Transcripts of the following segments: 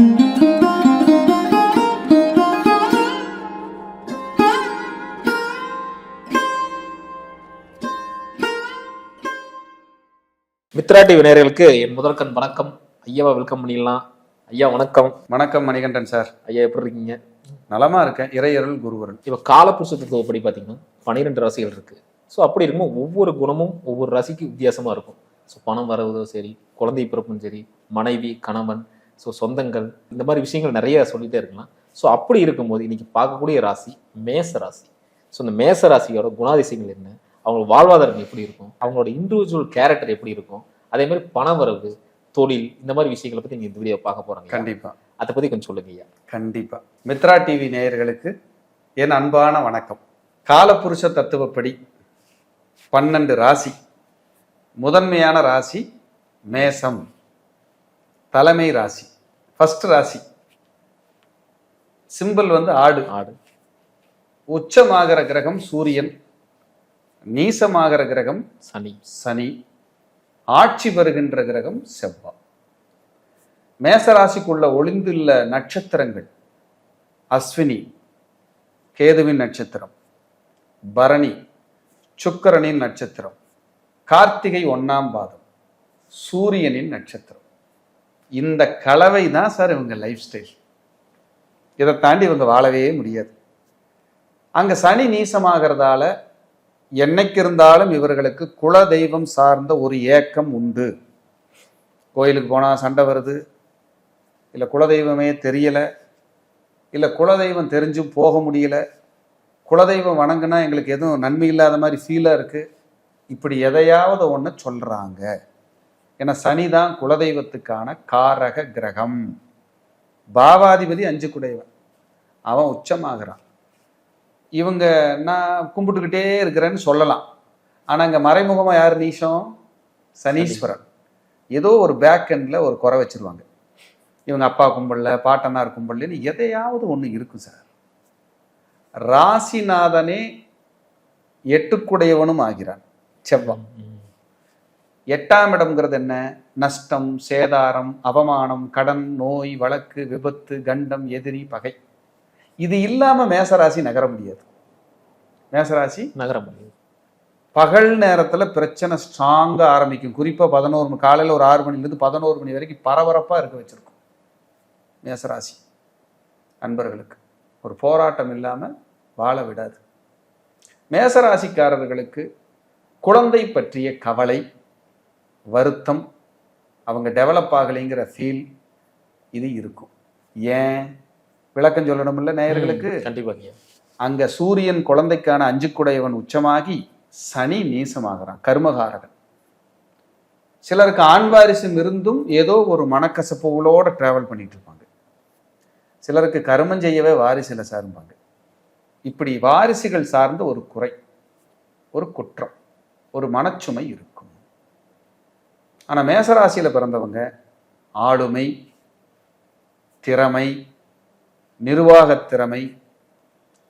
Mitra TV நேயர்களுக்கு என் முதற்கண் வணக்கம். ஐயாவை வெல்கம் பண்ணிடலாம். ஐயா வணக்கம். வணக்கம் மணிகண்டன் சார். ஐயா எப்படி இருக்கீங்க? நலமா இருக்கேன். இறையருள் குருவருள் இப்போ காலப்புருஷ தத்துவப்படி பார்த்தீங்கன்னா பன்னிரெண்டு ராசிகள் இருக்கு. ஸோ அப்படி இருக்கும்போது ஒவ்வொரு குணமும் ஒவ்வொரு ராசிக்கு வித்தியாசமா இருக்கும். ஸோ பணம் வரவதும் சரி குழந்தை பிறப்பும் சரி மனைவி கணவன் ஸோ சொந்தங்கள் இந்த மாதிரி விஷயங்கள் நிறைய சொல்லிட்டே இருக்கலாம். ஸோ அப்படி இருக்கும்போது இன்னைக்கு பார்க்கக்கூடிய ராசி மேச ராசி. ஸோ இந்த மேச ராசியோட குணாதிசயங்கள் என்ன? அவங்க வாழ்வாதாரம் எப்படி இருக்கும்? அவங்களோட இண்டிவிஜுவல் கேரக்டர் எப்படி இருக்கும்? அதே மாதிரி பண வரவு தொழில் இந்த மாதிரி விஷயங்களை பத்தி நீங்க இந்த வீடியோ பார்க்க போறாங்க கண்டிப்பா. அதை பத்தி கொஞ்சம் சொல்லுங்க ஐயா. கண்டிப்பா. மித்ரா டிவி நேயர்களுக்கு என் அன்பான வணக்கம். காலபுருஷ தத்துவப்படி பன்னெண்டு ராசி. முதன்மையான ராசி மேசம். தலைமை ராசி. ஃபர்ஸ்ட் ராசி. சிம்பிள் வந்து ஆடு. ஆடு. உச்சமாகிற கிரகம் சூரியன். நீசமாகிற கிரகம் சனி. சனி. ஆட்சி பெறுகின்ற கிரகம் செவ்வாய் மேசராசிக்குள்ள ஒளிந்துள்ள நட்சத்திரங்கள். அஸ்வினி கேதுவின் நட்சத்திரம். பரணி சுக்கிரனின் நட்சத்திரம். கார்த்திகை ஒன்னாம் பாதம். சூரியனின் நட்சத்திரம். இந்த கலவை தான் சார் இவங்க லைஃப் ஸ்டைல் இதை தாண்டி இவங்க வாழவே முடியாது. அங்கே சனி நீசமாகிறதால என்னைக்கு இருந்தாலும் இவர்களுக்கு குல தெய்வம் சார்ந்த ஒரு ஏக்கம் உண்டு. கோயிலுக்கு போனால் சண்டை வருது. இல்லை குலதெய்வமே தெரியலை. இல்லை குலதெய்வம் தெரிஞ்சும் போக முடியல. குலதெய்வம் வணங்கினா எங்களுக்கு எதுவும் நன்மை இல்லாத மாதிரி ஃபீலாக இருக்குது இப்படி எதையாவது ஒன்று சொல்கிறாங்க ஏன்னா சனி தான் குலதெய்வத்துக்கான காரக கிரகம். பாவாதிபதி அஞ்சு குடைவன் அவன் உச்சமாகிறான். இவங்க நான் கும்பிட்டுக்கிட்டே இருக்கிறேன்னு சொல்லலாம். ஆனால் இங்கே மறைமுகமாக யார் நீஷம் சனீஸ்வரன். ஏதோ ஒரு பேக் எண்டில் ஒரு குறை வச்சிருவாங்க. இவங்க அப்பா கும்பலில் பாட்டனார் கும்பல்லன்னு எதையாவது ஒன்று இருக்கும் சார். ராசிநாதனே எட்டுக்குடையவனும் ஆகிறான். செவ்வாய். எட்டாம் இடம்ங்கிறது என்ன? நஷ்டம் சேதாரம் அவமானம் கடன் நோய் வழக்கு விபத்து கண்டம் எதிரி பகை. இது இல்லாம மேசராசி நகர முடியாது. மேசராசி நகர முடியும் பகல் நேரத்துல பிரச்சனை ஸ்ட்ராங்கா ஆரம்பிக்கும். குறிப்பா பதினோரு மணி காலையில ஒரு ஆறு மணில இருந்து பதினோரு மணி வரைக்கும் பரபரப்பா இருக்க வச்சிருக்கும். மேசராசி அன்பர்களுக்கு. ஒரு போராட்டம் இல்லாம வாழ விடாது. மேசராசிக்காரர்களுக்கு குழந்தை பற்றிய கவலை வருத்தம் அவங்க டெவலப் ஆகலைங்கிற ஃபீல் இது இருக்கும். ஏன்? விளக்கம் சொல்லணும்ல நேயர்களுக்கு? கண்டிப்பா ஐயா. அங்க சூரியன் குழந்தைக்கான அஞ்சுக்குடையவன் உச்சமாகி சனி நீசமாகிறான் கர்மகாரகன். சிலருக்கு ஆண் வாரிசும் இருந்தும் ஏதோ ஒரு மனக்கசப்புகளோட டிராவல் பண்ணிட்டு இருப்பாங்க சிலருக்கு கருமம் செய்யவே வாரிசுல சார்பாங்க இப்படி வாரிசுகள் சார்ந்த ஒரு குறை ஒரு குற்றம் ஒரு மனச்சுமை இருக்கும். ஆனால் மேசராசியில் பிறந்தவங்க ஆளுமை திறமை நிர்வாகத் திறமை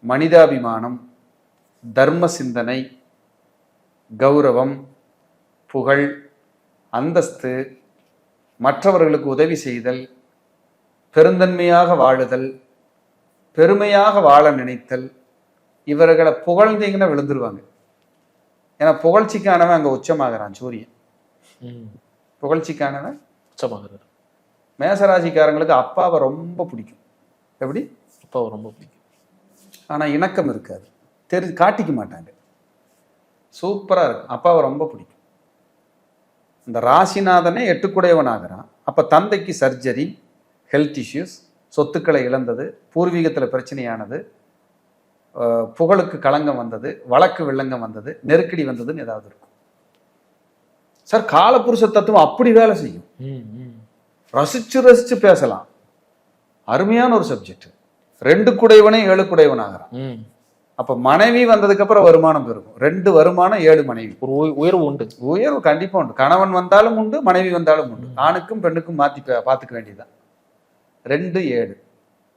மனிதாபிமானம் தர்ம சிந்தனை கௌரவம் புகழ் அந்தஸ்து மற்றவர்களுக்கு உதவி செய்தல் பெருந்தன்மையாக வாழுதல் பெருமையாக வாழ நினைத்தல் இவர்களை புகழ்ந்தீங்கன்னா விழுந்துருவாங்க. ஏன்னா புகழ்ச்சிக்கானவன் அங்கே உச்சமாகறான் சூரியன். புகழ்ச்சிக்கானவன் உச்சமாகிறார். மேசராசிக்காரங்களுக்கு அப்பாவை ரொம்ப பிடிக்கும். எப்படி? அப்பாவை ரொம்ப பிடிக்கும். ஆனால் இணக்கம் இருக்காது. தெரி காட்டிக்க மாட்டாங்க. சூப்பராக இருக்கும். அப்பாவை ரொம்ப பிடிக்கும். இந்த ராசிநாதனே எட்டுக்குடையவன் ஆகிறான் அப்போ தந்தைக்கு சர்ஜரி ஹெல்த் இஷ்யூஸ் சொத்துக்களை இழந்தது பூர்வீகத்தில் பிரச்சனையானது புகழுக்கு களங்கம் வந்தது வழக்கு வில்லங்கம் வந்தது நெருக்கடி வந்ததுன்னு ஏதாவது இருக்கும். சார் காலப்புருஷ தத்துவம் அப்படி வேலை செய்யும். ம், ம். ரசிச்சு ரசிச்சு பேசலாம். அருமையான ஒரு சப்ஜெக்ட் ரெண்டு குடைவனே ஏழு குடைவன் ஆகிறான் ம். அப்ப மனைவி வந்ததுக்கு அப்புறம் வருமானம் பெருகும். ரெண்டு வருமானம் ஏழு மனைவி. ஒரு உய- உயர்வு உண்டு. உயர்வு கண்டிப்பா உண்டு. கணவன் வந்தாலும் உண்டு மனைவி வந்தாலும் உண்டு. ஆணுக்கும் பெண்ணுக்கும் மாத்தி பாத்துக்க வேண்டியதுதான். ரெண்டு ஏழு.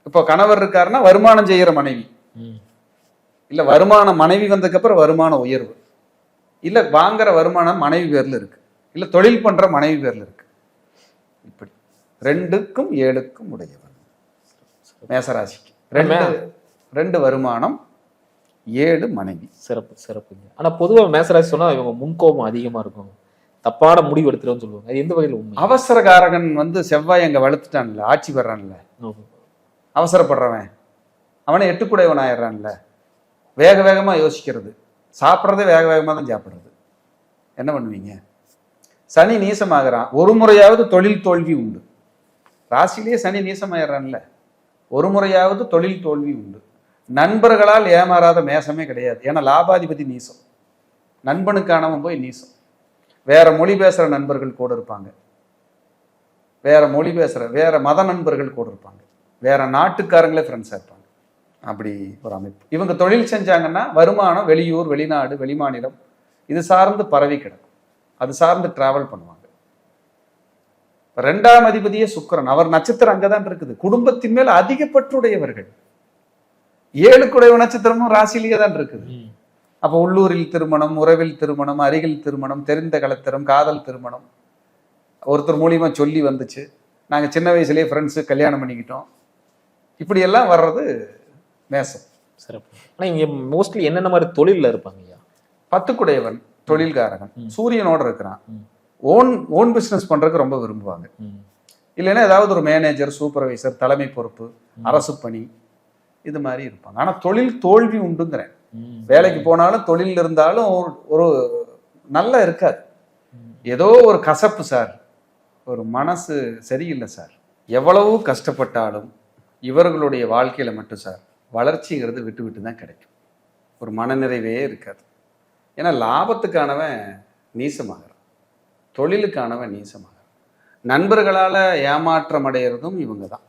இப்போ கணவர் இருக்காருன்னா வருமானம் செய்யற மனைவி. ம். இல்ல வருமானம் மனைவி வந்ததுக்கு அப்புறம் வருமான உயர்வு. இல்ல வாங்குற வருமானம் மனைவி பேர்ல இருக்கு. இல்ல தொழில் பண்ற மனைவி பேர்ல இருக்கு. இப்படி. ரெண்டுக்கும் ஏழுக்கும் உடையவன். மேசராசிக்கு. ரெண்டு ரெண்டு வருமானம் ஏழு மனைவி. சிறப்பு சிறப்புங்க ஆனா பொதுவா மேசராசி சொன்னா இவங்க முன்கோபம் அதிகமா இருக்கும். தப்பான முடிவு எடுத்துருன்னு சொல்லுவாங்க. அது எந்த வகையில் உண்மை? அவசரகாரகன் வந்து செவ்வாய் அங்க வளர்த்துட்டான்ல ஆட்சி பெறான்ல. அவசரப்படுறவன். அவனை எட்டுக்குடையவன் ஆயிடுறான்ல. வேக வேகமா யோசிக்கிறது. சாப்பிட்றதே வேக வேகமா தான் சாப்பிட்றது. என்ன பண்ணுவீங்க? சனி நீசமாகிறான். ஒரு முறையாவது தொழில் தோல்வி உண்டு. ராசியிலேயே சனி நீசமாயிடுறான்ல. ஒரு முறையாவது தொழில் தோல்வி உண்டு. நண்பர்களால் ஏமாறாத மேசமே கிடையாது. ஏன்னா லாபாதிபதி நீசம். நண்பனுக்கானவன் போய் நீசம். வேற மொழி பேசுகிற நண்பர்கள் கூட இருப்பாங்க. வேற மொழி பேசுகிற வேற மத நண்பர்கள் கூட இருப்பாங்க. வேற நாட்டுக்காரங்களே ஃப்ரெண்ட்ஸாக இருப்பாங்க. அப்படி ஒரு அமைப்பு. இவங்க தொழில் செஞ்சாங்கன்னா வருமானம் வெளியூர் வெளிநாடு வெளிமாநிலம் இது சார்ந்து பரவி கிடக்கும். அது சார்ந்து டிராவல் பண்ணுவாங்க. ரெண்டாம் அதிபதியே சுக்கிரன். அவர் நட்சத்திரம் அங்கதான் இருக்குது. குடும்பத்தின் மேல் அதிக பற்றுடையவர்கள் ஏழுக்குடைய நட்சத்திரமும் ராசியிலேயே தான் இருக்குது. அப்போ உள்ளூரில் திருமணம் உறவில் திருமணம் அருகில் திருமணம் தெரிந்த கலத்திரம் காதல் திருமணம். ஒருத்தர் மூலியமா சொல்லி வந்துச்சு. நாங்க சின்ன வயசுலயே ஃப்ரெண்ட்ஸு கல்யாணம் பண்ணிக்கிட்டோம். இப்படியெல்லாம் வர்றது மேசம் சிறப்பு. ஆனா இங்க மோஸ்ட்லி என்னென்ன மாதிரி தொழில்ல இருப்பாங்க ஐயா? பத்துக்குடையவன். தொழில்காரகன். சூரியனோட இருக்கிறான். ஓன் ஓன் பிசினஸ் பண்றதுக்கு ரொம்ப விரும்புவாங்க. இல்லைன்னா ஏதாவது ஒரு மேனேஜர் சூப்பர்வைசர் தலைமை பொறுப்பு. அரசு பணி இது மாதிரி இருப்பாங்க ஆனா தொழில் தோல்வி உண்டுங்கிறேன். வேலைக்கு போனாலும் தொழில் இருந்தாலும் ஒரு- நல்லா இருக்காது. ஏதோ ஒரு கசப்பு சார் ஒரு மனசு சரியில்லை சார் எவ்வளவு கஷ்டப்பட்டாலும் இவர்களுடைய வாழ்க்கையில மட்டும் சார் வளர்ச்சிங்கிறது விட்டு விட்டு தான் கிடைக்கும் ஒரு மனநிறைவே இருக்காது ஏன்னா லாபத்துக்கானவன் நீசமாகறான். தொழிலுக்கானவன் நீசமாகறான். நண்பர்களால் ஏமாற்றம் அடையிறதும் இவங்க தான்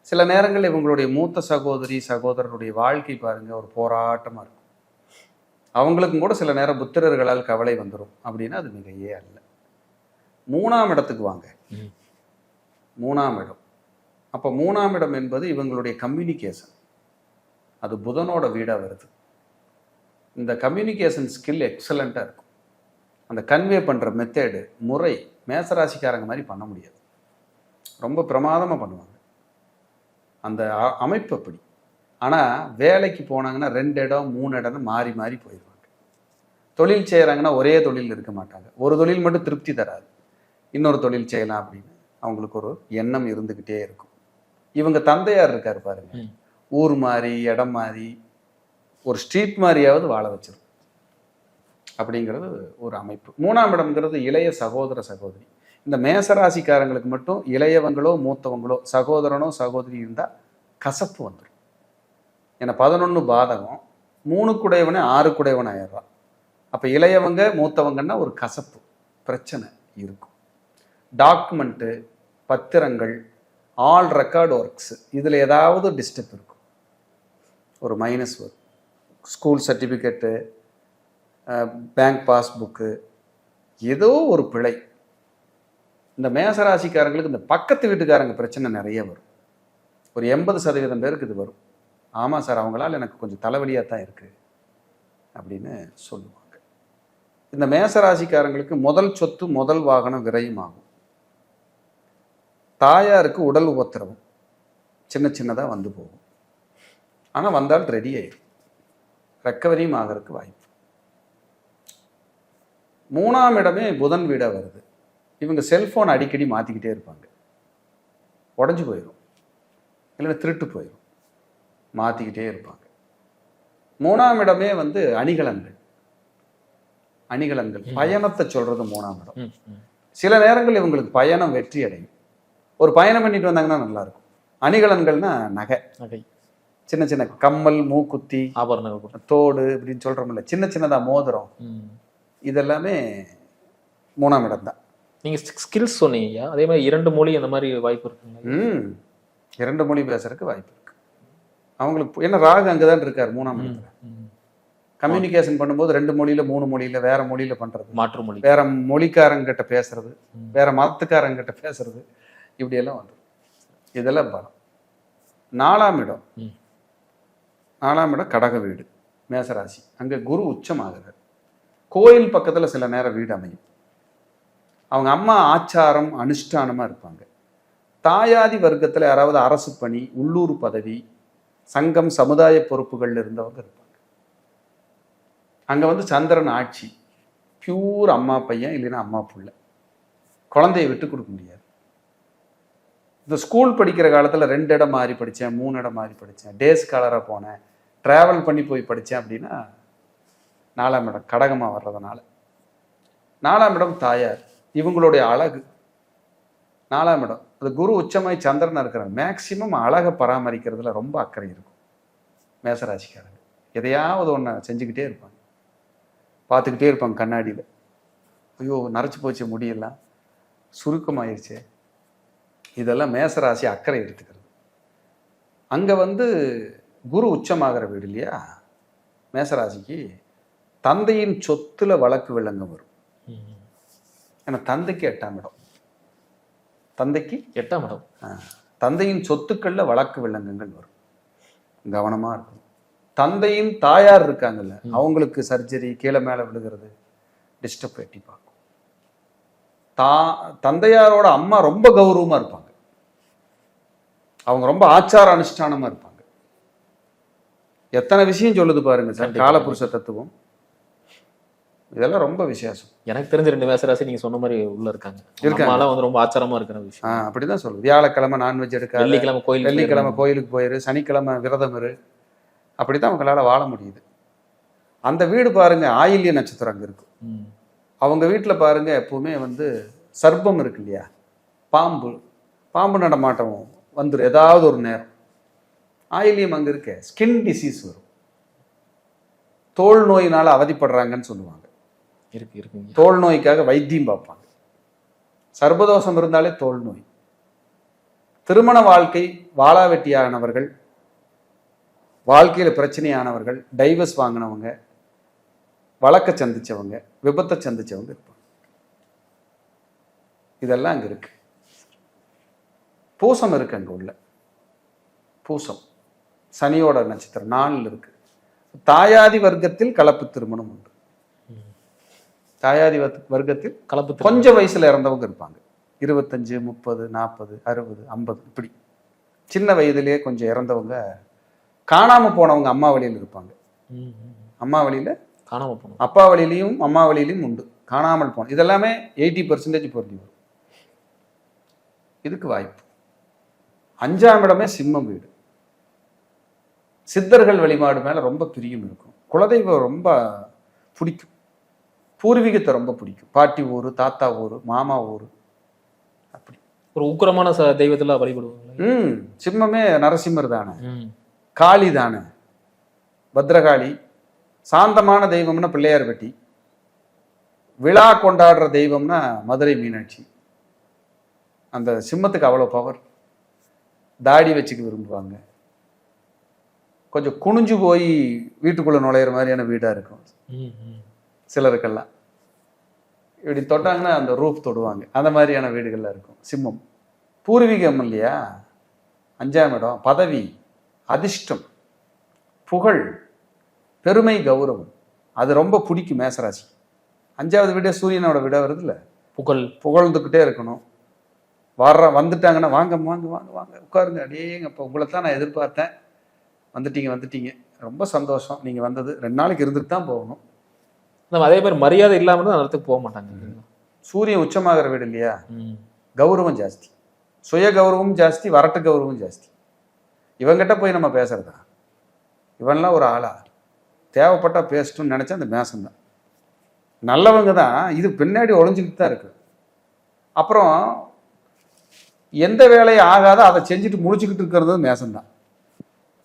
சில நேரங்கள் இவங்களுடைய மூத்த சகோதரி சகோதரருடைய வாழ்க்கை பாருங்க ஒரு போராட்டமா இருக்கும். அவங்களுக்கும் கூட சில நேரம் புத்திரர்களால் கவலை வந்துடும் அப்படின்னா அது மிகையே அல்ல. மூணாம் இடத்துக்கு வாங்க. மூணாம் இடம். அப்போ மூணாம் இடம் என்பது இவங்களுடைய கம்யூனிகேஷன் அது புதனோட வீடாக வருது. இந்த கம்யூனிகேஷன் ஸ்கில் எக்ஸலண்ட்டாக இருக்கும். அந்த கன்வே பண்ணுற மெத்தேடு முறை மேசராசிக்காரங்க மாதிரி பண்ண முடியாது. ரொம்ப பிரமாதமாக பண்ணுவாங்க. அந்த அமைப்பு அப்படி. ஆனால் வேலைக்கு போனாங்கன்னா ரெண்டு இடம் மூணு இடம்னு மாறி மாறி போயிடுவாங்க தொழில் செய்கிறாங்கன்னா ஒரே தொழில் இருக்க மாட்டாங்க. ஒரு தொழில் மட்டும் திருப்தி தராது. இன்னொரு தொழில் செய்யலாம் அப்படின்னு அவங்களுக்கு ஒரு எண்ணம் இருந்துக்கிட்டே இருக்கும். இவங்க தந்தையார் இருக்கார் பாருங்க. ஊர் மாதிரி இடம் மாதிரி ஒரு ஸ்ட்ரீட் மாதிரியாவது வாழ வச்சிரும். அப்படிங்கிறது ஒரு அமைப்பு. மூணாம் இடம்ங்கிறது இளைய சகோதர சகோதரி. இந்த மேசராசிக்காரங்களுக்கு மட்டும் இளையவங்களோ மூத்தவங்களோ சகோதரனோ சகோதரி இருந்தால் கசப்பு வந்துடும் ஏன்னா பதினொன்று பாதகம் மூணு குடையவனே ஆறு குடையவன் ஆயிடுறான். அப்போ இளையவங்க மூத்தவங்கன்னா ஒரு கசப்பு பிரச்சனை இருக்கும். டாக்குமெண்ட்டு பத்திரங்கள் ஆல் ரெக்கார்ட் ஒர்க்ஸு இதில் ஏதாவது டிஸ்டர்ப் இருக்கும். ஒரு மைனஸ் வரும். ஸ்கூல் சர்டிஃபிகேட்டு பேங்க் பாஸ்புக்கு ஏதோ ஒரு பிழை. இந்த மேசராசிக்காரங்களுக்கு இந்த பக்கத்து வீட்டுக்காரங்க பிரச்சனை நிறைய வரும். ஒரு எண்பது சதவீதம் பேருக்கு இது வரும். ஆமாம் சார் அவங்களால் எனக்கு கொஞ்சம் தலைவலியாக தான் இருக்குது அப்படின்னு சொல்லுவாங்க. இந்த மேசராசிக்காரங்களுக்கு முதல் சொத்து முதல் வாகனம் விரயமாகும். தாயாருக்கு உடல் உபத்திரவம். சின்ன சின்னதாக வந்து போகும். ஆனால் வந்தால் ரெடி ஆயிடும். ரெக்கவரியும் ஆகிறதுக்கு வாய்ப்பு. மூணாம் இடமே புதன் வீடாக வருது. இவங்க செல்ஃபோன் அடிக்கடி மாற்றிக்கிட்டே இருப்பாங்க. உடஞ்சி போயிடும் இல்லைன்னா திருட்டு போயிடும் மாற்றிக்கிட்டே இருப்பாங்க. மூணாம் இடமே வந்து அணிகலன்கள். அணிகலன்கள். பயணத்தை சொல்றது மூணாம் இடம். சில நேரங்கள் இவங்களுக்கு பயணம் வெற்றி அடையும் ஒரு பயணம் பண்ணிட்டு வந்தாங்கன்னா நல்லா இருக்கும். அணிகலன்கள்னா நகை. நகை. சின்ன சின்ன கம்மல் மூக்குத்தி ஆபரணங்கள். தோடு இப்படின்னு சொல்றோம்ல சின்ன சின்னதா மோதிரம். இதெல்லாமே மூணாம் இடம் தான். நீங்க ஸ்கில்ஸ் சொன்னீங்க அதே மாதிரி இரண்டு மொழி அந்த மாதிரி வாய்ப்பு இருக்குங்க ம். இரண்டு மொழி பேசுறதுக்கு வாய்ப்பு இருக்கு. அவங்களுக்கு ஏன்னா ராகு அங்கதான் இருக்கார் மூணாம் இடத்துல. கம்யூனிகேஷன் பண்ணும்போது ரெண்டு மொழியில மூணு மொழியில வேற மொழியில பண்றது. மாற்று மொழி. வேற மொழிக்காரங்கிட்ட பேசுறது. வேற மதத்துக்காரங்கிட்ட பேசுறது. இப்படியெல்லாம் வந்துடும் இதெல்லாம் பலம். நாலாம் இடம். நாலாம் இடம் கடக வீடு மேசராசி. அங்கே குரு உச்சமாகிறார். கோயில் பக்கத்தில் சில நேரம் வீடு அமையும். அவங்க அம்மா ஆச்சாரம் அனுஷ்டானமா இருப்பாங்க. தாயாதி வர்க்கத்தில் யாராவது அரசு பணி உள்ளூர் பதவி சங்கம் சமுதாய பொறுப்புகளில் இருந்தவங்க இருப்பாங்க. அங்கே வந்து சந்திரன் ஆட்சி. பியூர் அம்மா பையன் இல்லைன்னா அம்மா பிள்ளை. குழந்தைய விட்டு கொடுக்க முடியாது. இந்த ஸ்கூல் படிக்கிற காலத்தில் ரெண்டு இடம் மாறி படித்தேன் மூணு இடம் மாறி படித்தேன் டேஸ் கலராக போனேன். ட்ராவல் பண்ணி போய் படித்தேன் அப்படின்னா நாலாம் இடம் கடகமாக வர்றதுனால. நாலாம் இடம் தாயார் இவங்களுடைய அழகு. நாலாம் இடம். அது குரு உச்சமாய் சந்திரன் இருக்கிற மேக்சிமம் அழகை பராமரிக்கிறதுல ரொம்ப அக்கறை இருக்கும். மேசராசிக்காரங்க. எதையாவது ஒன்று செஞ்சுக்கிட்டே இருப்பாங்க. பார்த்துக்கிட்டே இருப்பாங்க கண்ணாடியில். ஐயோ நரைச்சி போச்சு முடியெல்லாம். சுருக்கமாயிருச்சே. இதெல்லாம் மேசராசி அக்கறை எடுத்துக்கிறது. அங்கே வந்து குரு உச்சமாகிற வீடு இல்லையா? மேசராசிக்கு தந்தையின் சொத்துல வழக்கு விளங்க வரும். ஏன்னா தந்தைக்கு எட்டாம் இடம். தந்தைக்கு எட்டாம் இடம். தந்தையின் சொத்துக்கள்ல வழக்கு வில்லங்கங்கள் வரும். கவனமா இருக்கும் தந்தையின் தாயார் இருக்காங்கல்ல அவங்களுக்கு சர்ஜரி கீழே மேலே விழுகிறது டிஸ்டர்ப் எட்டி பார்க்கும். தா தந்தையாரோட அம்மா ரொம்ப கௌரவமா இருப்பாங்க. அவங்க ரொம்ப ஆச்சார அனுஷ்டானமா இருப்பாங்க. எத்தனை விஷயம் சொல்லுது பாருங்க சார். காலபுருஷ தத்துவம். இதெல்லாம் ரொம்ப விசேஷம். எனக்கு தெரிஞ்ச ரெண்டு மேசராசி நீங்க சொன்ன மாதிரி உள்ள இருக்காங்க. இருக்காங்க. வந்து ரொம்ப ஆச்சாரமா இருக்கிற விஷயம். அப்படிதான் சொல்லுது. வியாழக்கிழமை நான்வெஜ் எடுக்காத வெள்ளிக்கிழமை கோயில் வெள்ளிக்கிழமை கோயிலுக்கு போயிரு சனிக்கிழமை விரதம் இரு. அப்படித்தான் அவங்களால வாழ முடியுது. அந்த வீடு பாருங்க ஆயில்ய நட்சத்திரம் அங்க இருக்கு. அவங்க வீட்டில் பாருங்க எப்பவுமே வந்து சர்ப்பம் இருக்கு இல்லையா? பாம்பு. பாம்பு நடமாட்டம் வந்துடும் ஏதாவது ஒரு நேரம். ஆயில்யம் அங்க இருக்க. ஸ்கின் டிசீஸ் வரும். தோல் நோயினால அவதிப்படுறாங்கன்னு சொல்லுவாங்க. இருக்கு இருக்குங்க தோல் நோய்க்காக வைத்தியம் பார்ப்பாங்க. சர்பதோஷம் இருந்தாலே தோல் நோய். திருமண வாழ்க்கை வாளாவெட்டியானவர்கள் வாழ்க்கையில பிரச்சனையானவர்கள் டைவர்ஸ் வாங்கினவங்க வழக்க சந்திச்சவங்க விபத்தை சந்திச்சவங்க இருப்பாங்க. இதெல்லாம் அங்க இருக்கு. பூசம் இருக்கு அங்க உள்ள. பூசம். சனியோட நட்சத்திரம் நாளில் இருக்கு. தாயாதி வர்க்கத்தில் கலப்பு திருமணம் உண்டு. தாயாதி வர்க்க- வர்க்கத்தில் கலப்பு. கொஞ்சம் வயசுல இறந்தவங்க இருப்பாங்க. இருபத்தஞ்சு முப்பது நாற்பது அறுபது ஐம்பது இப்படி. சின்ன வயதிலேயே கொஞ்சம் இறந்தவங்க காணாம போனவங்க அம்மா வழியில் இருப்பாங்க. அம்மா வழியில காணாம போனோம் அப்பா வழியிலையும் அம்மா வழியிலையும் உண்டு. காணாமல் போன இதெல்லாமே எயிட்டி பர்சன்டேஜ் பொருந்தி வரும். இதுக்கு வாய்ப்பு. அஞ்சாம் இடமே சிம்மம் வீடு. சித்தர்கள் வழிபாடு மேல ரொம்ப பிரியம் இருக்கும். குலதெய்வம் ரொம்ப பிடிக்கும். பூர்வீகத்தை ரொம்ப பிடிக்கும். பாட்டி ஊர் தாத்தா ஊர் மாமா ஊர். அப்படி. ஒரு உக்கிரமான ச தெய்வத்துல வழிபடுவாங்க. ம். சிம்மமே நரசிம்மர் தானே. காளி தானே. பத்ரகாளி. சாந்தமான தெய்வம்னா பிள்ளையார்பட்டி விழா கொண்டாடுற தெய்வம்னா மதுரை மீனாட்சி. அந்த சிம்மத்துக்கு அவ்வளோ பவர் தாடி வச்சுக்க விரும்புவாங்க. கொஞ்சம் குனிஞ்சு போய் வீட்டுக்குள்ள நுழையிற மாதிரியான வீடா இருக்கும். சிலருக்கெல்லாம். இப்படி தொட்டாங்கன்னா அந்த ரூஃப் தொடுவாங்க. அந்த மாதிரியான வீடுகள்ல இருக்கும். சிம்மம். பூர்வீகம் இல்லையா? அஞ்சாம் இடம். பதவி. அதிர்ஷ்டம். புகழ். பெருமை கௌரவம். அது ரொம்ப பிடிக்கும் மேசராசி. அஞ்சாவது வீடே சூரியனோட விட வருதுல்ல? புகழ். புகழ்ந்துக்கிட்டே இருக்கணும். வர்ற வந்துட்டாங்கன்னா வாங்க வாங்க வாங்க வாங்க உட்காருங்க. அடேங்கப்பா உங்களை தான் நான் எதிர்பார்த்தேன். வந்துட்டீங்க வந்துட்டீங்க. ரொம்ப சந்தோஷம். நீங்க வந்தது. ரெண்டு நாளைக்கு இருந்துட்டு தான் போகணும். நம்ம அதே மாதிரி மரியாதை இல்லாம தான் இடத்துக்கு போக மாட்டாங்க? சூரியன் உச்சமாகிற வீடு இல்லையா? ம். கௌரவம் ஜாஸ்தி. சுய கௌரவம் ஜாஸ்தி வரட்டு கௌரவம் ஜாஸ்தி. இவங்கிட்ட போய் நம்ம பேசுறதா? இவன்லாம் ஒரு ஆளா? தேவைப்பட்டா பேசட்டும்னு நினைச்சா அந்த மேசம் தான். நல்லவங்க தான். இது பின்னாடி ஒளிஞ்சுக்கிட்டு தான் இருக்கு. அப்புறம் எந்த வேலையும் ஆகாத அதை செஞ்சுட்டு முடிச்சுக்கிட்டு இருக்கிறது மேசம் தான்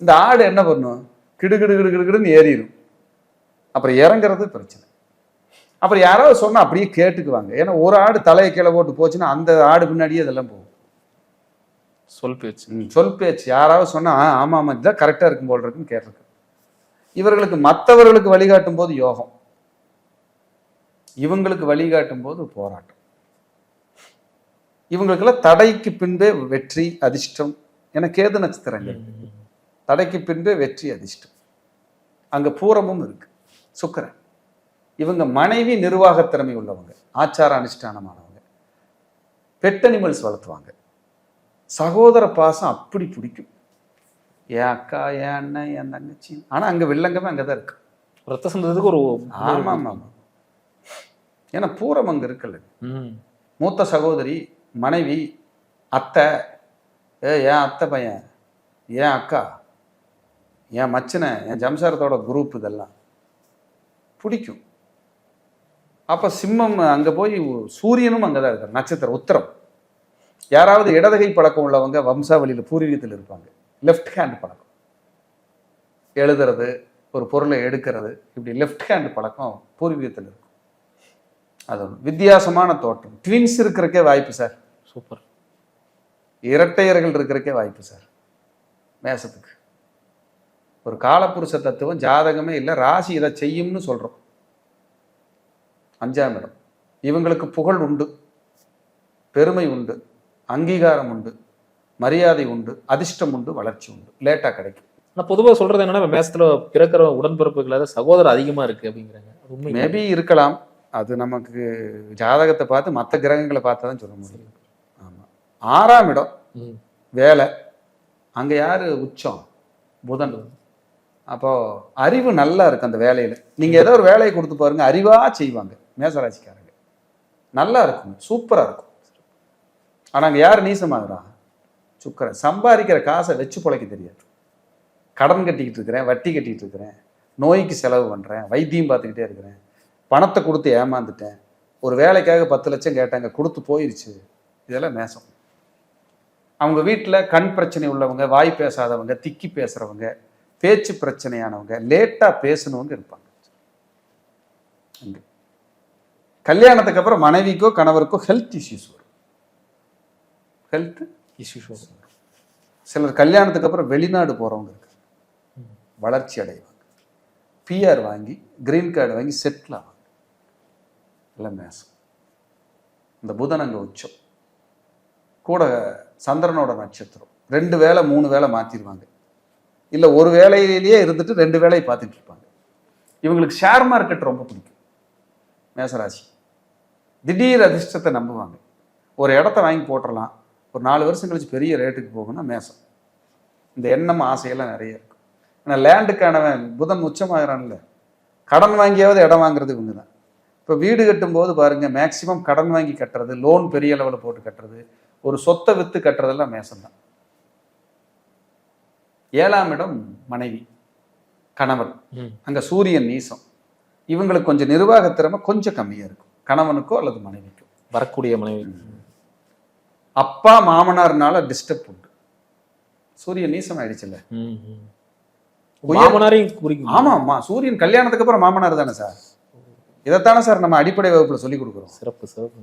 இந்த ஆடு என்ன பண்ணும்? கிடு கிடு கிடு கிடு கிடுன்னு ஏறிடும் அப்புறம் இறங்குறது பிரச்சனை. அப்புறம் யாராவது சொன்னா அப்படியே கேட்டுக்குவாங்க. ஏன்னா ஒரு ஆடு தலையை கீழே போட்டு போச்சுன்னா அந்த ஆடு பின்னாடியே இதெல்லாம் போகும். சொல் பேச்சு. சொல் பேச்சு. யாராவது சொன்னா "ஆ, ஆமா ஆமா இதுதான் கரெக்டா இருக்கும் போல் இருக்குன்னு கேட்டிருக்கு இவர்களுக்கு மற்றவர்களுக்கு வழிகாட்டும் போது யோகம். இவங்களுக்கு வழிகாட்டும் போது போராட்டம். இவங்களுக்கெல்லாம் தடைக்கு பின்பே வெற்றி அதிர்ஷ்டம் என கேது நட்சத்திரங்கள் தடைக்கு பின்பே வெற்றி அதிர்ஷ்டம். அங்க பூரமும் இருக்கு. சுக்கிரன். இவங்க மனைவி நிர்வாகத் திறமை உள்ளவங்க ஆச்சார அனுஷ்டானமானவங்க. Pet animals வளர்த்துவாங்க. சகோதர பாசம் அப்படி பிடிக்கும். என் அக்கா என் அண்ணன் என் தங்கச்சி. ஆனா அங்க வில்லங்கமே அங்கதான் இருக்கு. ரத்த சொந்தத்துக்கு ஒரு ஆமா ஆமா ஆமா ஏன்னா பூரம் அங்க இருக்குல்ல. மூத்த சகோதரி மனைவி அத்தை ஏ என் அத்தை பையன்? ஏன் அக்கா? என் மச்சனை? என் ஜம்சாரத்தோட குரூப் இதெல்லாம்? பிடிக்கும். அப்போ சிம்மம் அங்கே போய் சூரியனும் அங்கே தான் இருக்கார். நட்சத்திரம் உத்தரம். யாராவது இடதுகை பழக்கம் உள்ளவங்க வம்சாவளியில் பூர்வீகத்தில் இருப்பாங்க. லெஃப்ட் ஹேண்ட் பழக்கம். எழுதுறது ஒரு பொருளை எடுக்கிறது இப்படி லெஃப்ட் ஹேண்ட் பழக்கம் பூர்வீகத்தில் இருக்கும். அது வித்தியாசமான தோற்றம். ட்வின்ஸ் இருக்கிறக்கே வாய்ப்பு சார் சூப்பர். இரட்டையர்கள் இருக்கிறக்கே வாய்ப்பு சார். மேசத்துக்கு ஒரு காலப்புருஷ தத்துவம் ஜாதகமே இல்லை ராசி இதை செய்யும்னு சொல்றோம். அஞ்சாம் இடம். இவங்களுக்கு புகழ் உண்டு. பெருமை உண்டு. அங்கீகாரம் உண்டு. மரியாதை உண்டு. அதிர்ஷ்டம் உண்டு. வளர்ச்சி உண்டு. லேட்டா கிடைக்கும். ஆனா பொதுவா சொல்றது என்னன்னா மேசத்துல பிறக்கிற உடன்பிறப்புகளாக சகோதரர் அதிகமா இருக்கு அப்படிங்கிறாங்க. மேபி இருக்கலாம். அது நமக்கு ஜாதகத்தை பார்த்து மற்ற கிரகங்களை பார்த்து தான் சொல்ல முடியும். ஆறாம் இடம். வேலை. அங்க யாரு? உச்சம். புதன். அப்போ அறிவு நல்லா இருக்கு அந்த வேலையில. நீங்க ஏதோ ஒரு வேலையை கொடுத்து பாருங்க அறிவா செய்வாங்க மேசராசிக்காரங்க. நல்லா இருக்கும் சூப்பரா இருக்கும். ஆனா அங்க யார் நீசமாகறா? சுக்கரன். சம்பாதிக்கிற காசை வச்சு பிழைக்க தெரியாது. கடன் கட்டிக்கிட்டு இருக்கிறேன் வட்டி கட்டிக்கிட்டு இருக்கிறேன். நோய்க்கு செலவு பண்றேன் வைத்தியம் பார்த்துக்கிட்டே இருக்கிறேன். பணத்தை கொடுத்து ஏமாந்துட்டேன். ஒரு வேலைக்காக பத்து லட்சம் கேட்டாங்க கொடுத்து போயிருச்சு. இதெல்லாம் மேசம். அவங்க வீட்டில் கண் பிரச்சனை உள்ளவங்க வாய் பேசாதவங்க திக்கி பேசுகிறவங்க பேச்சு பிரச்சனையானவங்க லேட்டாக பேசணுவங்க இருப்பாங்க. கல்யாணத்துக்கு அப்புறம் மனைவிக்கோ கணவருக்கோ ஹெல்த் இஷ்யூஸ் வரும். ஹெல்த் இஷ்யூஸ் சிலர் கல்யாணத்துக்கு அப்புறம் வெளிநாடு போகிறவங்க இருக்காங்க. வளர்ச்சி அடைவாங்க. பிஆர் வாங்கி கிரீன் கார்டு வாங்கி செட்டில் ஆவாங்க. எல்லாம் மேசம் இந்த புதன் அங்கே உச்சம். கூட சந்திரனோட நட்சத்திரம். ரெண்டு வேளை மூணு வேலை மாற்றிடுவாங்க இல்லை ஒரு வேலையிலேயே இருந்துட்டு ரெண்டு வேலையை பார்த்துட்டு இருப்பாங்க இவங்களுக்கு ஷேர் மார்க்கெட் ரொம்ப பிடிக்கும். மேசராசி. திடீர் அதிர்ஷ்டத்தை நம்புவாங்க. ஒரு இடத்த வாங்கி போட்டுடலாம் ஒரு நாலு வருஷம் கழிச்சு பெரிய ரேட்டுக்கு போகும்னா மேசம். இந்த எண்ணம் ஆசையெல்லாம் நிறைய இருக்கும் ஆனால் லேண்டுக்கானவன் புதன் உச்சமாகறான்ல. கடன் வாங்கியாவது இடம் வாங்குறது இவங்க தான். இப்போ வீடு கட்டும்போது பாருங்கள் மேக்சிமம் கடன் வாங்கி கட்டுறது லோன் பெரிய லெவலில் போட்டு கட்டுறது ஒரு சொத்தை வித்து கட்டுறதெல்லாம் மேசம்தான். ஏழாம் இடம் மனைவி கணவன். அங்க சூரியன் நீசம். இவங்களுக்கு கொஞ்சம் நிர்வாக திறமை கொஞ்சம் கம்மியா இருக்கும். கணவனுக்கோ அல்லது மனைவிக்கோ. வரக்கூடிய மனைவி. அப்பா மாமனார்னால டிஸ்டர்ப் உண்டு. சூரியன் நீசம் ஆயிடுச்சுல்ல ஆமா ஆமா சூரியன் கல்யாணத்துக்கு அப்புறம் மாமனார் தானே சார்? இதைத்தானே சார் நம்ம அடிப்படை வகுப்புல சொல்லி கொடுக்குறோம். சிறப்பு சிறப்பு.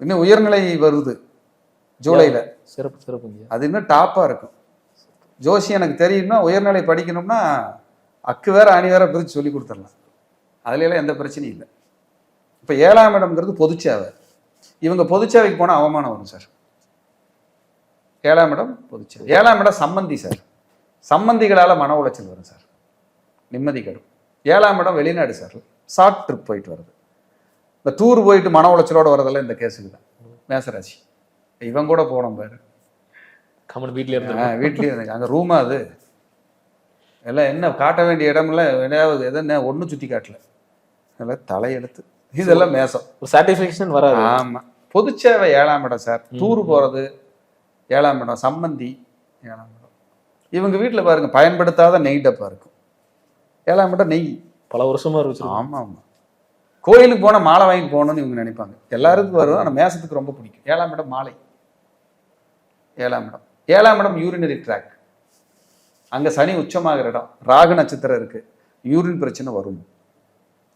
இன்னும் உயர்நிலை வருது ஜூலைல. சிறப்பு சிறப்புங்க அது இன்னும் டாப்பா இருக்கும். ஜோசி எனக்கு தெரியும்னா உயர்நிலை படிக்கணும்னா அக்கு வேற அணி வேற பிரித்து சொல்லி கொடுத்துடலாம். அதுல எல்லாம் எந்த பிரச்சனையும் இல்லை. இப்போ ஏழாம் இடம்ங்கிறது பொதுச்சாவை. இவங்க பொதுச்சாவைக்கு போனால் அவமானம் வரும் சார். ஏழாம் இடம் பொதுச்சாவை. ஏழாம் இடம் சம்மந்தி சார். சம்மந்திகளால மன உளைச்சல் வரும் சார். நிம்மதி கெடும். ஏழாம் இடம் வெளிநாடு சார். ஷார்ட் ட்ரிப் போயிட்டு வருது இந்த டூர் போயிட்டு மன உளைச்சலோட வரதெல்லாம் இந்த கேஸுக்கு தான். மேசராசி. இவன் கூட போனோம் பாரு. கமன் வீட்ல இருந்து ஆ, வீட்லயே இருந்துங்க அங்க ரூமா அது. எல்லாம் என்ன காட்ட வேண்டிய இடம்லாம் எதாவது எதன ஒன்றும் சுத்தி காட்டல. எல்லாம் தலையெழுத்து. இதெல்லாம் மேசம். ஒரு சாட்டிஸ்ஃபேக்ஷன் வராது. ஆமா. பொதுச்சேவை ஏழாம் இடம் சார். டூர் போறது ஏழாம் இடம். சம்மந்தி ஏழாம் இடம். இவங்க வீட்டுல பாருங்க பயன்படுத்தாத நெய் டப்பா இருக்கும். ஏழாம் இடம் நெய். பல வருஷமா இருக்கு ஆமா ஆமா. கோயிலுக்கு போனால் மாலை வாங்கி போகணும்னு இவங்க நினைப்பாங்க. எல்லாருக்கும் வரும். ஆனால் மேசத்துக்கு ரொம்ப பிடிக்கும். ஏழாம் இடம் மாலை. ஏழாம் இடம். ஏழாம் இடம் யூரினரி ட்ராக் அங்கே சனி உச்சமாகிற இடம். ராகு நட்சத்திரம் இருக்குது யூரின் பிரச்சனை வரும்.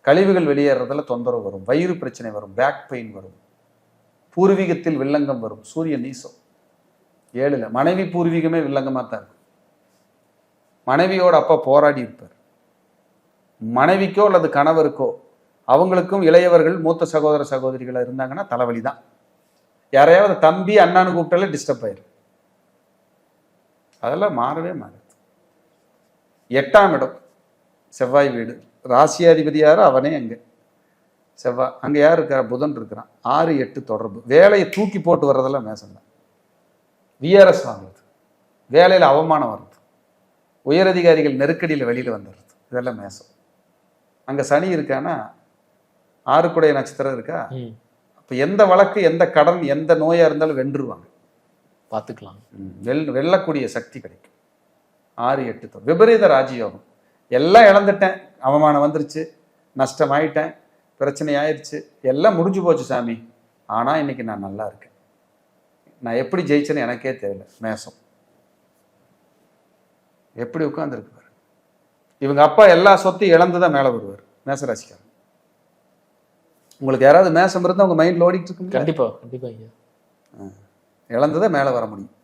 கழிவுகள் வெளியேறதுல தொந்தரவு வரும். வயிறு பிரச்சனை வரும். பேக் பெயின் வரும். பூர்வீகத்தில் வில்லங்கம் வரும். சூரிய நீசம். ஏழில். மனைவி பூர்வீகமே வில்லங்கமாக தான் இருக்கும். மனைவியோட அப்பா போராடி இருப்பார். மனைவிக்கோ அல்லது கணவருக்கோ அவங்களுக்கும் இளையவர்கள் மூத்த சகோதர சகோதரிகள் இருந்தாங்கன்னா தலைவலி தான் யாரையாவது தம்பி அண்ணான்னு கூப்பிட்டாலே டிஸ்டர்ப் ஆயிரும். அதெல்லாம் மாறவே மாறுது. எட்டாம் இடம் செவ்வாய் வீடு. ராசியாதிபதி யாரோ அவனே அங்கே. செவ்வாய் அங்கே யார் இருக்கிறா புதன் இருக்கிறான். ஆறு எட்டு தொடர்பு. வேலையை தூக்கி போட்டு வர்றதெல்லாம் மேசம் தான். விஆர்எஸ் வாங்குறது. வேலையில் அவமானம் வர்றது. உயரதிகாரிகள் நெருக்கடியில் வெளியில் வந்துடுறது இதெல்லாம் மேசம் அங்கே சனி இருக்கான்னா ஆறுக்குடைய நட்சத்திரம் இருக்கா. அப்போ எந்த வழக்கு எந்த கடன் எந்த நோயாக இருந்தாலும் வென்றுருவாங்க. பார்த்துக்கலாம். வெல் வெல்லக்கூடிய சக்தி கிடைக்கும். ஆறு எட்டு விபரீத ராஜயோகம். எல்லாம் இழந்துட்டேன். அவமானம் வந்துருச்சு. நஷ்டம் ஆயிட்டேன் பிரச்சனை ஆயிடுச்சு எல்லாம் முடிஞ்சு போச்சு சாமி. ஆனால் இன்னைக்கு நான் நல்லா இருக்கேன். நான் எப்படி ஜெயிச்சேன்னு எனக்கே தெரியல. மேசம். எப்படி உட்கார்ந்துருக்கு பாரு இவங்க அப்பா எல்லா சொத்தையும் இழந்து தான் மேலே வருவார். மேசராசிக்காரன் உங்களுக்கு யாராவது மேசம் இருந்தால் உங்க மைண்டில் ஓடிட்டு இருக்குங்களா கண்டிப்பா கண்டிப்பா ஐயா. இழந்ததை மேலே வர முடியும்.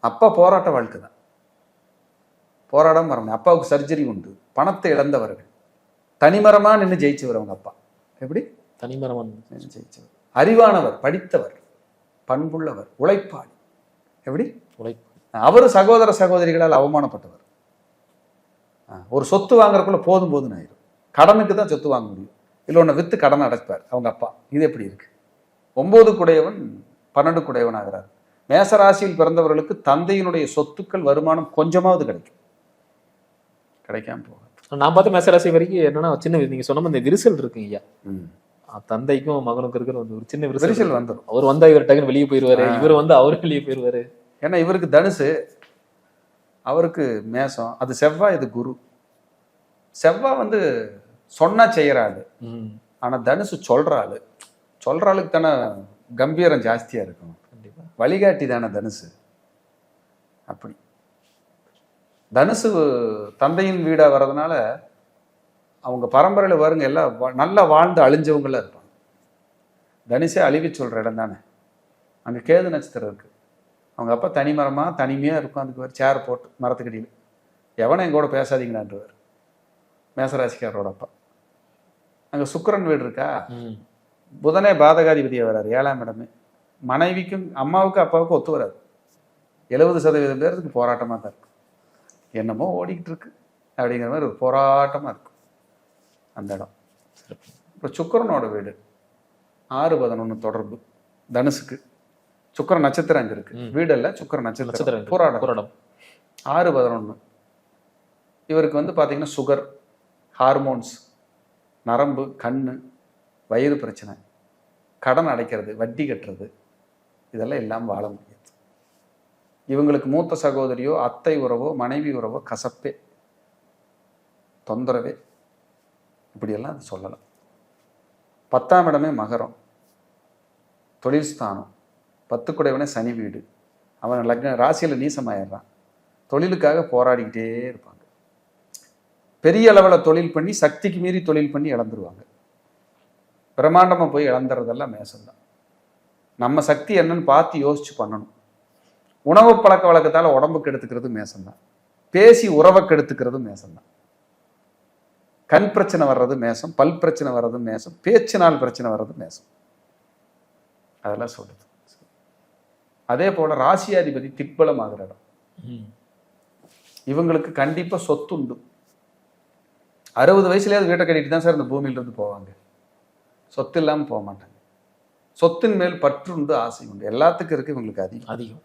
அப்பா போராட்ட வாழ்க்கை தான். போராடாம வர முடியும். அப்பாவுக்கு சர்ஜரி உண்டு. பணத்தை இழந்தவர்கள். தனிமரமா நின்று ஜெயிச்சவர் அவங்க அப்பா. எப்படி? தனிமரமன் நின்னு ஜெயிச்சவர். அறிவானவர் படித்தவர் பண்புள்ளவர் உழைப்பாளி. எப்படி? உழைப்பு அவர் சகோதர சகோதரிகளால் அவமானப்பட்டவர். ஒரு சொத்து வாங்குறதுக்குள்ள போதும் போதும் ஆயிரும். கடனுக்கு தான் சொத்து வாங்க முடியும். இல்லை ஒன்று வித்து கடன் அடைப்பார். அவங்க அப்பா. இது எப்படி இருக்கு? ஒன்பது குடையவன் பன்னெண்டு குடையவன் ஆகிறார். மேசராசியில் பிறந்தவர்களுக்கு தந்தையினுடைய சொத்துக்கள் வருமானம் கொஞ்சமாவது கிடைக்கும். கிடைக்காம போகாது. நான் பார்த்த மேசராசி வரைக்கும் என்னன்னா சின்ன நீங்க சொன்ன மாதிரி இந்த விரிசல் இருக்கு ஐயா. தந்தைக்கும் மகனுக்கும் இருக்கிற ஒரு சின்ன விரிசல். வந்துடும் அவர் வந்தா இவர் டக்குன்னு வெளியே போயிருவாரு. ஆ. இவர் வந்து அவரு வெளியே போயிருவாரு. ஏன்னா இவருக்கு தனுசு அவருக்கு மேசம் அது செவ்வாய் இது குரு. செவ்வாய் வந்து சொன்னா செய்யற ஆளு ம். ஆனா தனுசு சொல்ற ஆளு சொல்ற ஆளுக்கு தானே கம்பீரம் ஜாஸ்தியா இருக்கும். வழிகாட்டி தானே தனுசு. அப்படி. தனுசு தந்தையின் வீடா வர்றதுனால அவங்க பரம்பரையில வருங்க எல்லாம் நல்லா வாழ்ந்து அழிஞ்சவங்களா இருப்பாங்க. தனுசே அழிவு சொல்ற இடம் தானே. அங்க கேது நட்சத்திரம் இருக்கு. அவங்க அப்பா தனி மரமா தனிமையா இருக்கும். அதுக்கு சேர் போட்டு மரத்துக்கடியில். எவனும் என் கூட பேசாதீங்களான்றவர். மேசராசிக்காரரோட அப்பா. அங்க சுக்கிரன் வீடு இருக்கா? புதனே பாதகாதிபதியாக வராரு ஏழாம் இடமே. மனைவிக்கும் அம்மாவுக்கும் அப்பாவுக்கும் ஒத்து வராது. எழுபது சதவீதம் பேருக்கு போராட்டமாக தான் இருக்கும். என்னமோ ஓடிக்கிட்டு இருக்கு. அப்படிங்கிற மாதிரி ஒரு போராட்டமாக இருக்கும். அந்த இடம். இப்போ சுக்கிரனோட வீடு. ஆறு பதினொன்று தொடர்பு. தனுசுக்கு. சுக்கிர நட்சத்திரம் அங்கே இருக்கு. வீடல்ல சுக்கிர நட்சத்திரம். போராட்டம். போராடம் ஆறு பதினொன்று இவருக்கு வந்து பார்த்தீங்கன்னா சுகர் ஹார்மோன்ஸ் நரம்பு கண் வயிறு பிரச்சனை கடன் அடைக்கிறது வட்டி கட்டுறது இதெல்லாம் இல்லாமல் வாழ முடியாது. இவங்களுக்கு மூத்த சகோதரியோ அத்தை உறவோ மனைவி உறவோ கசப்பே தொந்தரவே. இப்படியெல்லாம் அது சொல்லலாம். பத்தாம் இடமே மகரம் தொழில் ஸ்தானம் பத்து குடைவனே சனி வீடு. அவன் லக்ன ராசியில் நீசமாயிடுறான். தொழிலுக்காக போராடிக்கிட்டே இருப்பாங்க பெரிய அளவில் தொழில் பண்ணி சக்திக்கு மீறி தொழில் பண்ணி இழந்துருவாங்க. பிரம்மாண்டமாக போய் இழந்துறதெல்லாம் மேசம்தான். நம்ம சக்தி என்னன்னு பார்த்து யோசிச்சு பண்ணணும். உணவு பழக்க வழக்கத்தால் உடம்புக்கு எடுத்துக்கிறது மேசம்தான். பேசி உறவை கெடுத்துக்கிறது மேசம்தான். கண் பிரச்சனை வர்றது மேசம் பல் பிரச்சனை வர்றது மேசம் பேச்சினால் பிரச்சனை வர்றது மேசம். அதெல்லாம் சொல்லுது அதே போல ராசியாதிபதி திக்பலம் ஆகிற இடம் இவங்களுக்கு கண்டிப்பா சொத்து உண்டு அறுபது வயசுலயாவது வீட்டை கட்டிட்டு தான் சார் இந்த பூமியில இருந்து போவாங்க. சொத்து இல்லாம போக மாட்டாங்க. சொத்தின் மேல் பற்று உண்டு ஆசை உண்டு. எல்லாத்துக்கும் இருக்கு இவங்களுக்கு அதிகம். அதிகம்.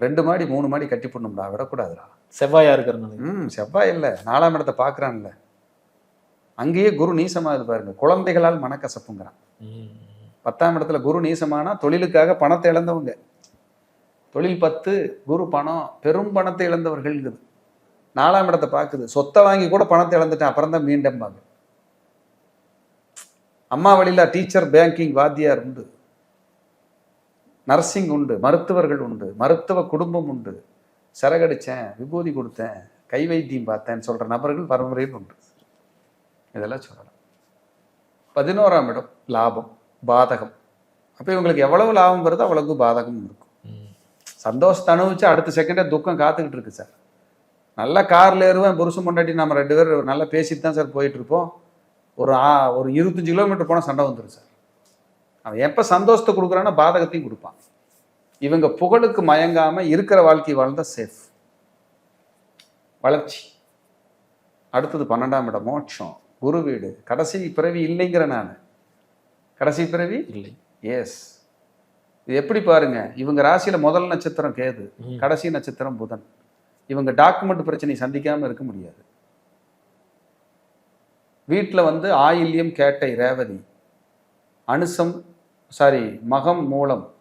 ரெண்டு மாடி மூணு மாடி கட்டி போடணும்டா விடக்கூடாதுடா. செவ்வாயா இருக்கிறனால ம் செவ்வாய் இல்லை. நாலாம் இடத்தை பார்க்குறான்ல. அங்கேயே குரு நீசமா இது பாருங்க. குழந்தைகளால் மனக்கசப்புங்கிறான். பத்தாம் இடத்துல குரு நீசமானா தொழிலுக்காக பணத்தை இழந்தவங்க. தொழில் பத்து குரு பணம் பெரும் பணத்தை இழந்தவர்கள்ங்குது நாலாம் இடத்தை பார்க்குது. சொத்தை வாங்கி கூட பணத்தை இழந்துட்டேன் அப்புறம் தான் மீண்டம்பாங்க அம்மா வழியில டீச்சர் பேங்கிங் வாத்தியார் உண்டு. நர்சிங் உண்டு மருத்துவர்கள் உண்டு மருத்துவ குடும்பம் உண்டு. சிறகடிச்சேன் விபூதி கொடுத்தேன் கை வைத்தியம் பார்த்தேன்னு சொல்ற நபர்கள் பரம்பரையில் உண்டு. இதெல்லாம் சொல்லலாம். பதினோராம் இடம் லாபம் பாதகம். அப்போ இவங்களுக்கு எவ்வளவு லாபம் வருதோ அவ்வளவு பாதகம் இருக்கும். சந்தோஷத்தை அனுபவிச்சு அடுத்த செகண்டே துக்கம் காத்துக்கிட்டு இருக்கு சார். நல்ல கார்ல ஏறுவேன் புருஷன் முன்னாடி நம்ம ரெண்டு பேரும் நல்லா பேசிட்டு தான் சார் போயிட்டு இருப்போம் ஒரு ஒரு இருபத்தஞ்சு கிலோமீட்டர் போனால் சண்டை வந்துடும் சார். அவன் எப்போ சந்தோஷத்தை கொடுக்குறான்னா பாதகத்தையும் கொடுப்பான். இவங்க புகழுக்கு மயங்காம இருக்கிற வாழ்க்கை வாழ்ந்தா சேஃப் வளர்ச்சி. அடுத்தது பன்னெண்டாம் இடம் மோட்சம். குரு வீடு. கடைசி பிறவி இல்லைங்கிற நான். கடைசி பிறவி? இல்லை. எஸ் இது எப்படி பாருங்க? இவங்க ராசியில முதல் நட்சத்திரம் கேது. கடைசி நட்சத்திரம் புதன். இவங்க டாக்குமெண்ட் பிரச்சனை சந்திக்காம இருக்க முடியாது. வீட்டில் வந்து ஆயில்யம் கேட்டை ரேவதி அனுசம் சாரி மகம் மூலம்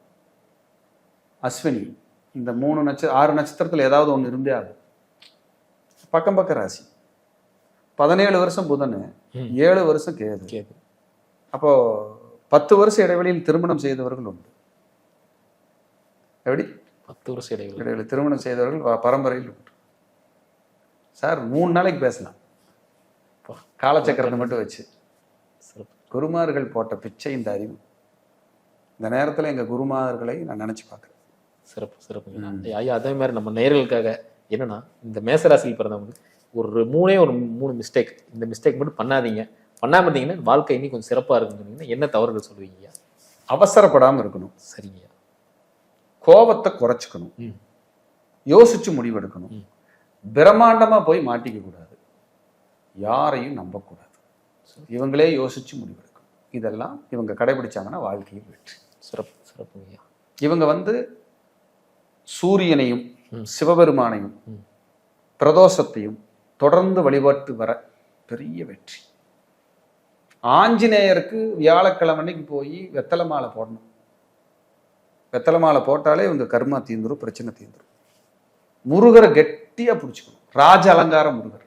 அஸ்வினி இந்த மூணு நட்ச ஆறு நட்சத்திரத்தில் ஏதாவது ஒன்று இருந்தே ஆகும். பக்கம் பக்க ராசி. பதினேழு வருஷம் புதன். ஏழு வருஷம் கேது. கேது. அப்போ பத்து வருஷ இடைவெளியில் திருமணம் செய்தவர்கள் உண்டு. எப்படி? பத்து வருஷம் இடைவெளி இடைவெளி திருமணம் செய்தவர்கள் பரம்பரையில் உண்டு சார் மூணு நாளைக்கு பேசலாம். காலச்சக்கரத்தை மட்டும் வச்சு. சிறப்பு. குருமார்கள் போட்ட பிச்சை இந்த அறிவு. இந்த நேரத்தில் எங்கள் குருமார்களை நான் நினச்சி பார்க்குறேன். சிறப்பு சிறப்புங்க ம். ஐயா அதே மாதிரி நம்ம நேயர்களுக்காக என்னன்னா இந்த மேசராசியில் பிறந்தவங்க ஒரு மூணே ஒரு மூணு மிஸ்டேக் இந்த மிஸ்டேக் மட்டும் பண்ணாதீங்க. பண்ணாம இருந்தீங்கன்னா வாழ்க்கை இன்னும் கொஞ்சம் சிறப்பா இருக்குன்னு சொன்னீங்கன்னா என்ன தவறுகள் சொல்லுவீங்க அவசரப்படாமல் இருக்கணும். சரிங்க ஐயா. கோபத்தை குறைச்சிக்கணும். யோசிச்சு முடிவெடுக்கணும். பிரம்மாண்டமாக போய் மாட்டிக்க கூடாது. யாரையும் நம்பக்கூடாது. இவங்களே யோசிச்சு முடிவெடுக்கணும். இதெல்லாம் இவங்க கடைபிடிச்சாங்கன்னா வாழ்க்கையில் வெற்றி. சிறப்பு சிறப்புங்க ஐயா. இவங்க வந்து சூரியனையும். சிவபெருமானையும். பிரதோஷத்தையும் தொடர்ந்து வழிபாட்டு வர பெரிய வெற்றி. ஆஞ்சநேயருக்கு வியாழக்கிழமை அன்னைக்கு போய் வெத்தலை மாலை போடணும். வெத்தலை மாலை போட்டாலே இவங்க கர்மா தீந்துரும் பிரச்சனை தீந்துரும். முருகரை கெட்டியா பிடிச்சிக்கணும். ராஜ அலங்கார முருகர்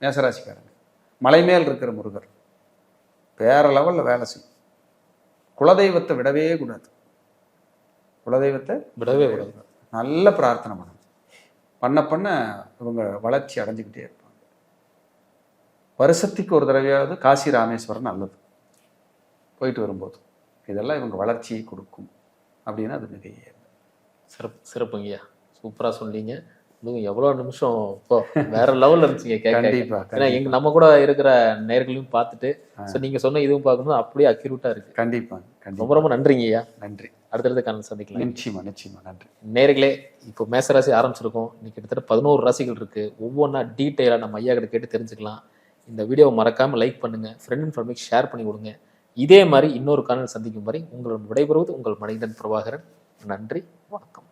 மேசராசிக்காரங்க. மலை மேல் இருக்கிற முருகர். வேற லெவல்ல வேலை செய்யும். குலதெய்வத்தை விடவே கூடாது. குலதெய்வத்தை விடவே விடாது நல்ல பிரார்த்தனை பண்ணணும். பண்ண பண்ண இவங்க வளர்ச்சி அடைஞ்சுக்கிட்டே இருப்பாங்க. வருஷத்துக்கு ஒரு தடவையாவது காசி ராமேஸ்வரம் நல்லது. போயிட்டு வரும்போது. இதெல்லாம் இவங்க வளர்ச்சியை கொடுக்கும். அப்படின்னா அது மிக சிறப்பு சிறப்புங்க ஐயா சூப்பரா சொன்னீங்க. இன்னும் எவ்வளவு நிமிஷம்? இப்போ வேற லெவல்ல இருந்துச்சுங்க கேட்க கண்டிப்பா ஏன்னா எங்க நம்ம கூட இருக்கிற நேர்களையும் பார்த்துட்டு ஸோ நீங்க சொன்ன இதுவும் பார்க்கும்போது அப்படியே அக்யூரேட்டா இருக்கு. கண்டிப்பா ரொம்ப ரொம்ப நன்றிங்க ஐயா நன்றி. அடுத்தடுத்த காலம் சந்திக்கலாம். நிச்சயமா நிச்சயமா. நன்றி. நேர்களே இப்போ மேசராசி ஆரம்பிச்சிருக்கோம். இன்னைக்கு கிட்டத்தட்ட பதினோரு ராசிகள் இருக்கு. ஒவ்வொன்றா டீட்டெயிலாக நம்ம ஐயா கிட்ட கேட்டு தெரிஞ்சுக்கலாம். இந்த வீடியோவை மறக்காம லைக் பண்ணுங்க. ஃப்ரெண்ட் அண்ட் ஃபேமிலிக்கு ஷேர் பண்ணி கொடுங்க. இதே மாதிரி இன்னொரு காணல் சந்திக்கும் வரை உங்களோட விடைபெறுவது உங்கள் மனிதன் பிரபாகரன். நன்றி வணக்கம்.